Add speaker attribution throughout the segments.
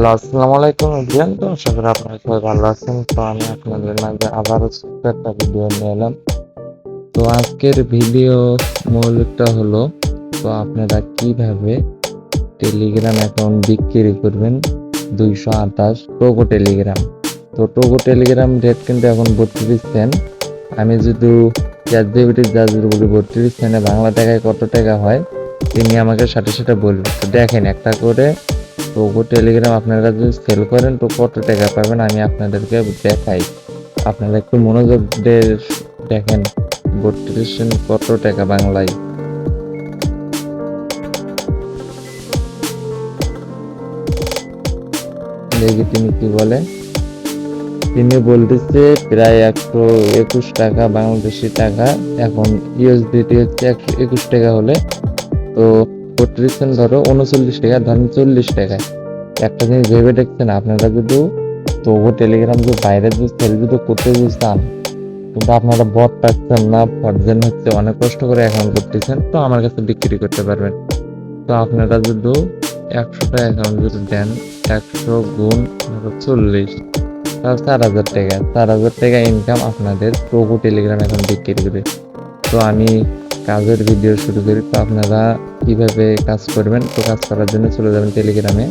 Speaker 1: Hello, আসসালামু আলাইকুম everyone তো আশা করি আপনারা সবাই ভালো আছেন। তো আমি আপনাদের মাঝে আবারও একটা ভিডিও নিয়ে এলাম। তো আজকের ভিডিও মূলটা হলো, তো আপনারা কীভাবে টেলিগ্রাম অ্যাকাউন্ট বিক্রি করবেন? দুইশো আঠাশ টোকো টেলিগ্রাম তো টোকো টেলিগ্রাম রেট কিন্তু এখন বত্রিশ সেন্ট আমি যদি চ্যাট জিবিটির বলি বত্রিশ সেন্টে বাংলা টাকায় কত টাকা হয়, তিনি আমাকে সাথে সাথে বলবেন তো দেখেন একটা করে টোকো টেলিগ্রাম আপনারা যদি সেল করেন তো কত টাকা পাবেন আমি আপনাদেরকে দেখাই। আপনারা একটু মনোযোগ দিয়ে দেখেন, বত্রিশ কত টাকা বাংলায়। দেখি তিনি কি বলে? তিনি বলতেছে প্রায় একশো একুশ টাকা বাংলাদেশি টাকা, এখন ইউএসডিটি হচ্ছে একশো একুশ টাকা হলে। তো সেন্ট ধরো উনচল্লিশ টাকা, ধরেন চল্লিশ টাকায় একটা জিনিস ভেবে দেখছেন আপনারা যদি তবু টেলিগ্রাম যে বাইরে যদি সেল যদি করতে চান কিন্তু আপনারা বট পাচ্ছেন না ফরজেন হচ্ছে অনেক কষ্ট করে অ্যাকাউন্ট করতেছেন, তো আমার কাছে বিক্রি করতে পারবেন। তো আপনারা যদি একশোটা অ্যাকাউন্ট যদি দেন, একশো গুণ চল্লিশ, তাহলে চার হাজার টাকা। চার হাজার টাকা ইনকাম আপনাদের প্রভু টেলিগ্রাম এখন বিক্রি করে তো আমি কাজের ভিডিও শুরু করি। তো আপনারা কীভাবে কাজ করবেন? তো কাজ করার জন্য চলে যাবেন টেলিগ্রামে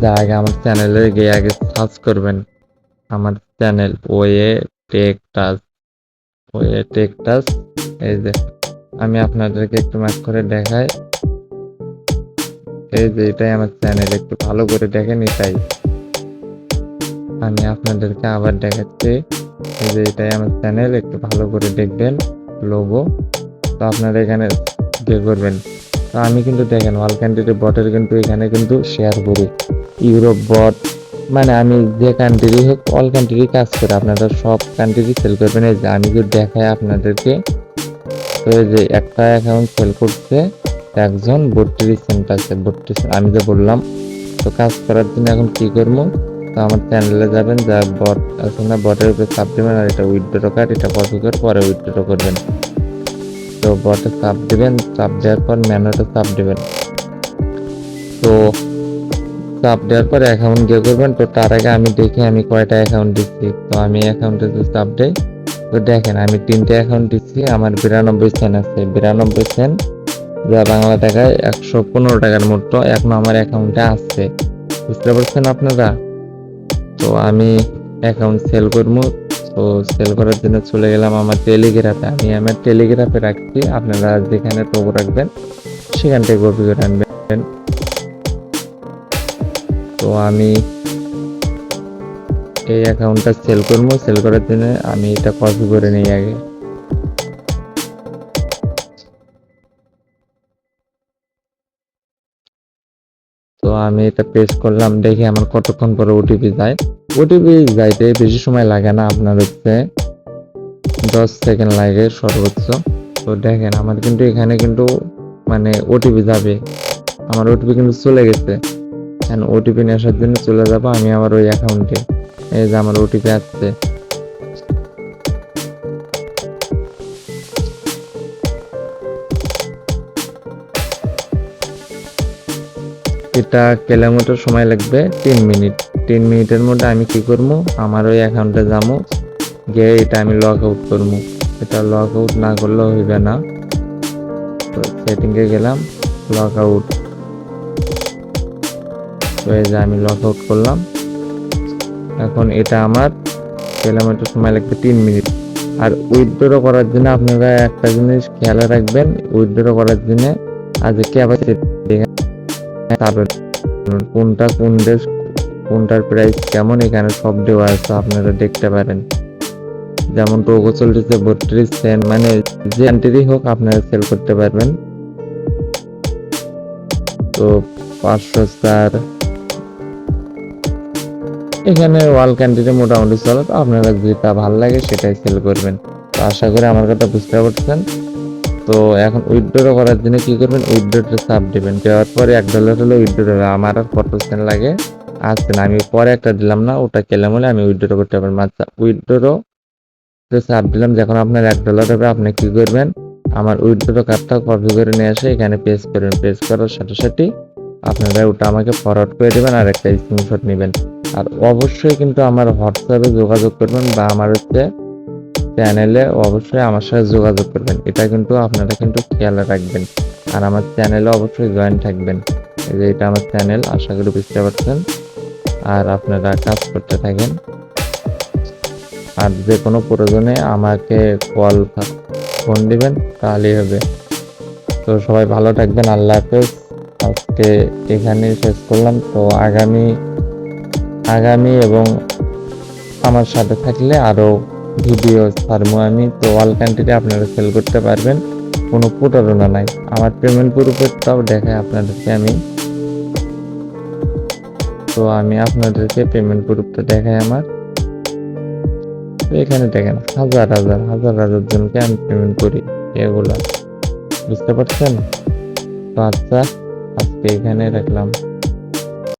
Speaker 1: যা আগে আমার চ্যানেলে গিয়ে আগে সার্চ করবেন। আমার channel way tech touch way tech touch এই যে, আমি আপনাদেরকে একটু মাক করে দেখাই। এই যে, এটাই আমার চ্যানেল একটু ভালো করে দেখেন এটাই। আমি আপনাদেরকে আবার দেখাচ্ছি। এই যে, এটাই আমার চ্যানেল একটু ভালো করে দেখবেন। লোগো তো আপনারা এখানে ইয়ে করবেন। তো আমি কিন্তু দেখেন অল কান্ট্রির বটের কিন্তু এখানে কিন্তু শেয়ার করি। ইউরোপ বট মানে আমি যে কান্ট্রি হোক অল কান্ট্রি কাজ করে। আপনারা সব কান্ট্রি সেল করবেন। এই যে আমি যদি দেখাই আপনাদেরকে। তো এই যে একটা অ্যাকাউন্ট সেল করছে একজন বত্রিশ সেন্ট আছে। বত্রিশ, আমি যে বললাম, তো কাজ করার জন্য এখন কি করব? তো আমার চ্যানেলে যাবেন, যা বট আছে না বটের উপরে চাপ দেবেন আর এটা উইথড্র কার্ড এটা করে পরে উইথড্র করবেন। তো বটে চাপ দেবেন, চাপ দেওয়ার পর ম্যানুয়ালটা চাপ দেবেন। তো চাপ দেওয়ার পর অ্যাকাউন্ট গিয়ে করবেন, তো তার আগে আমি দেখি আমি কয়টা অ্যাকাউন্ট দিচ্ছি। তো আমি অ্যাকাউন্টে যদি চাপ দেই তো দেখেন আমি তিনটে অ্যাকাউন্ট দিচ্ছি, আমার বিরানব্বই সেন্ট আছে। বিরানব্বই সেন্ট যা বাংলা টাকায় একশো পনেরো টাকার মতো এখন আমার অ্যাকাউন্টে আসছে বুঝতে পারছেন আপনারা? তো আমি অ্যাকাউন্ট সেল করব। তো সেল করার জন্য চলে গেলাম আমার টেলিগ্রাফে আমি আমার টেলিগ্রাফে রাখছি। আপনারা যেখানে টোপ রাখবেন, সেখান থেকে কপি করে আনবেন। তো আমি এই অ্যাকাউন্টটা সেল করব। সেল করার জন্য আমি এটা কপি করে নিই আগে। তো আমি এটা পেস্ট করলাম, দেখি আমার কতক্ষণ পরে ওটিপি যায়। ওটিপি যাইতে বেশি সময় লাগে না আপনার হচ্ছে। দশ সেকেন্ড লাগে সর্বোচ্চ। তো দেখেন, আমার কিন্তু এখানে কিন্তু মানে ওটিপি যাবে। আমার ওটিপি কিন্তু চলে গেছে। ওটিপি নেওয়ার জন্য চলে যাব আমি আমার ওই অ্যাকাউন্টে এই যে আমার ওটিপি আসছে। এটা কিলোমিটার সময় লাগবে, তিন মিনিট। তিন মিনিটের মধ্যে আমি কি করব? আমার ওই অ্যাকাউন্টে যাব, গিয়ে এটা আমি লগ আউট করব। এটা লগ আউট না করলেও হইবে না। তো সেটিংয়ে গেলাম লগ আউট তো এই যে আমি লগ আউট করলাম। এখন এটা আমার কিলোমিটার সময় লাগবে, তিন মিনিট। আর উইথড্র করার জন্য আপনারা একটা জিনিস খেয়াল রাখবেন উইথড্র করার জন্য আজ ক্যাপাসিটি কোনটা কোন দেশ, কোনটার প্রাইস কেমন এখানে সব দেওয়া আছে আপনারা দেখতে পারেন। যেমন চলতেছে বত্রিশ সেন্ট মানে যে কান্ট্রি হোক আপনারা সেল করতে পারবেন। তো পাঁচশো চার। এখানে ওয়াল কান্ট্রিতে মোটামুটি চলে, তো আপনারা যেটা ভালো লাগে সেটাই সেল করবেন। তো আশা করি আমার কথা বুঝতে পারছেন। তো এখন উইথড্র করার জন্য কি করবেন? উইথড্রটা চাপ দেবেন। দেওয়ার পরে এক ডলার হলে উইথড্র আমার আর কত সেন্ট লাগে? আসছে না। আমি পরে একটা দিলাম না, ওটা কেলাম হলে আমি উইথড্র করতে পারব। আচ্ছা উইথড্র চাপ দিলাম। যখন আপনার এক ডলার হবে, আপনি কি করবেন? আমার উইথড্র কার্ডটা কপি করে নিয়ে এসে এখানে পেস্ট করবেন। পেস্ট করার সাথে সাথে আপনারা ওটা আমাকে ফরওয়ার্ড করে দেবেন আর একটা স্ক্রিনশট নেবেন। আর অবশ্যই কিন্তু আমার হোয়াটসঅ্যাপে যোগাযোগ করবেন বা আমার হচ্ছে চ্যানেলে অবশ্যই আমার সাথে যোগাযোগ করবেন। এটা কিন্তু আপনারা কিন্তু খেয়াল রাখবেন। আর আমার চ্যানেলে অবশ্যই জয়েন থাকবেন। এই যে এটা আমার চ্যানেল, আশা করি বুঝতে পারছেন। আর আপনারা কাজ করতে থাকেন। আর যে কোনো প্রয়োজনে আমাকে কল ফোন দিবেন, তাহলেই হবে। তো সবাই ভালো থাকবেন, আল্লাহ হাফেজ। আজকে এখানেই শেষ করলাম। তো আগামী আগামী এবং আমার সাথে থাকলে আরও ভিডিও ছাড়বো আমি, তো অল কান্ট্রিতে আপনারা সেল করতে পারবেন, কোনো প্রতারণা নাই। আমার পেমেন্ট প্রুফেরটাও দেখায় আপনাদেরকে আমি। তো আমি আপনাদেরকে পেমেন্ট প্রুফটা দেখাই আমার। তো এখানে দেখেন, হাজার হাজার হাজার হাজার জনকে আমি পেমেন্ট করি, এগুলো। বুঝতে পারছেন? তো আচ্ছা আজকে এখানে রাখলাম।